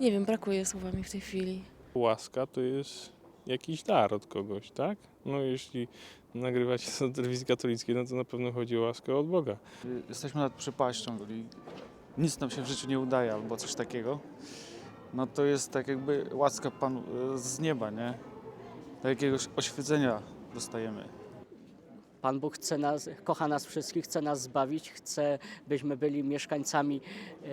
Nie wiem, brakuje słowami w tej chwili. Łaska to jest jakiś dar od kogoś, tak? No jeśli nagrywacie do telewizji katolickiej, no to na pewno chodzi o łaskę od Boga. jesteśmy nad przepaścią i nic nam się w życiu nie udaje albo coś takiego, no to jest tak jakby łaska Pan e, z nieba, nie? Do jakiegoś oświecenia dostajemy. Pan Bóg chce nas, kocha nas wszystkich, chce nas zbawić, chce, byśmy byli mieszkańcami e,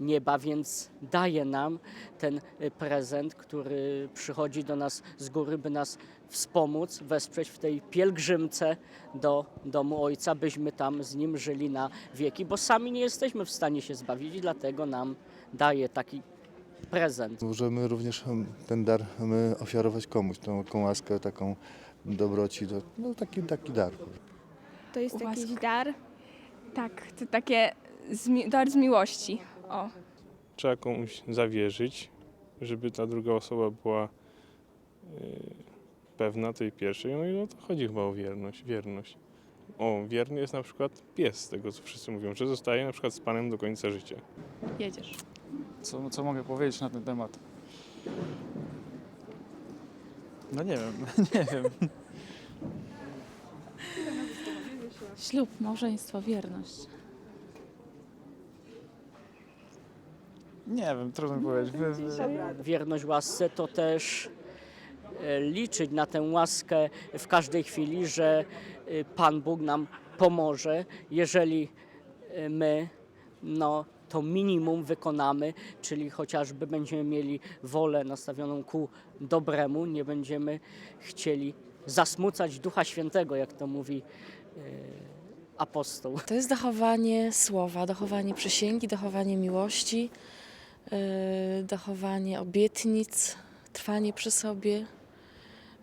nieba, więc daje nam ten e, prezent, który przychodzi do nas z góry, by nas wspomóc, wesprzeć w tej pielgrzymce do domu Ojca, byśmy tam z Nim żyli na wieki, bo sami nie jesteśmy w stanie się zbawić i dlatego nam daje taki prezent. Możemy również ten dar ofiarować komuś, tą taką łaskę, taką dobroci, to, no taki, taki dar. To jest Łaska. jakiś dar. Tak, to takie zmi- dar z miłości. O. Trzeba komuś zawierzyć, żeby ta druga osoba była yy, pewna tej pierwszej. No i o to chodzi chyba o wierność. wierność. O, wierny jest na przykład pies, z tego co wszyscy mówią, że zostaje na przykład z Panem do końca życia. Jedziesz. Co, co mogę powiedzieć na ten temat? No nie wiem, nie wiem. Ślub, małżeństwo, wierność. Nie wiem, trudno mi powiedzieć. Wy, wy, Wierność łasce to też e, liczyć na tę łaskę w każdej chwili, że e, Pan Bóg nam pomoże, jeżeli e, my no, to minimum wykonamy, czyli chociażby będziemy mieli wolę nastawioną ku dobremu, nie będziemy chcieli zasmucać Ducha Świętego, jak to mówi e, apostoł. To jest dochowanie słowa, dochowanie przysięgi, dochowanie miłości, dochowanie obietnic, trwanie przy sobie,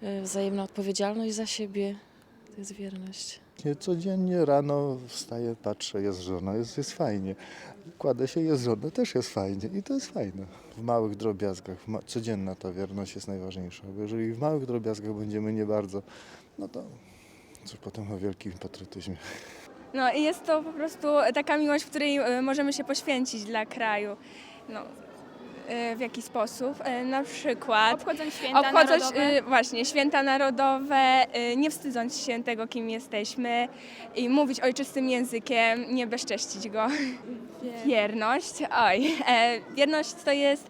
yy, wzajemna odpowiedzialność za siebie. To jest wierność. Nie, Codziennie rano wstaję, patrzę, jest żona, jest, jest fajnie. Kładę się, jest żona, też jest fajnie i to jest fajne. W małych drobiazgach, w ma- codzienna ta wierność jest najważniejsza, bo jeżeli w małych drobiazgach będziemy nie bardzo, no to cóż potem o wielkim patriotyzmie. No i jest to po prostu taka miłość, w której e, możemy się poświęcić dla kraju. No, e, w jaki sposób? E, Na przykład Obchodząc święta obchodząc narodowe. e, właśnie święta narodowe, nie wstydząc się tego, kim jesteśmy i mówić ojczystym językiem, nie bezcześcić go. Wierność. Oj, wierność to jest.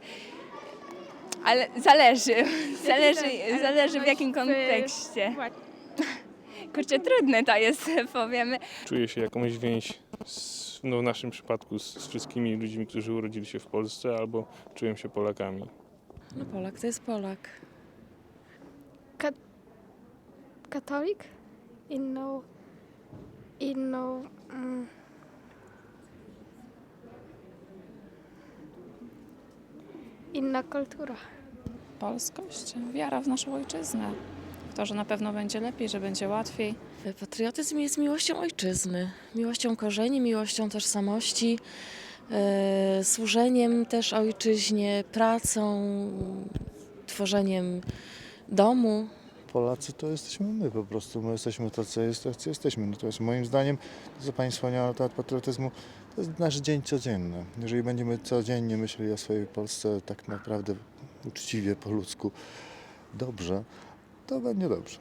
Ale zależy. Zależy, ale zależy w jakim kontekście. Kurczę, trudne to jest, powiemy. Czuję się jakąś więź, z, no w naszym przypadku, z, z wszystkimi ludźmi, którzy urodzili się w Polsce albo czują się Polakami. No Polak to jest Polak. katolik, inną, inną mm, inna kultura. Polskość, wiara w naszą ojczyznę. To, że na pewno będzie lepiej, że będzie łatwiej. Patriotyzm jest miłością ojczyzny, miłością korzeni, miłością tożsamości, e, służeniem też ojczyźnie, pracą, tworzeniem domu. Polacy to jesteśmy my po prostu, my jesteśmy tacy, jest- tacy jesteśmy. Natomiast moim zdaniem, to co Pani wspomniała na temat patriotyzmu, to jest nasz dzień codzienny. Jeżeli będziemy codziennie myśleli o swojej Polsce tak naprawdę uczciwie, po ludzku, dobrze, to będzie dobrze.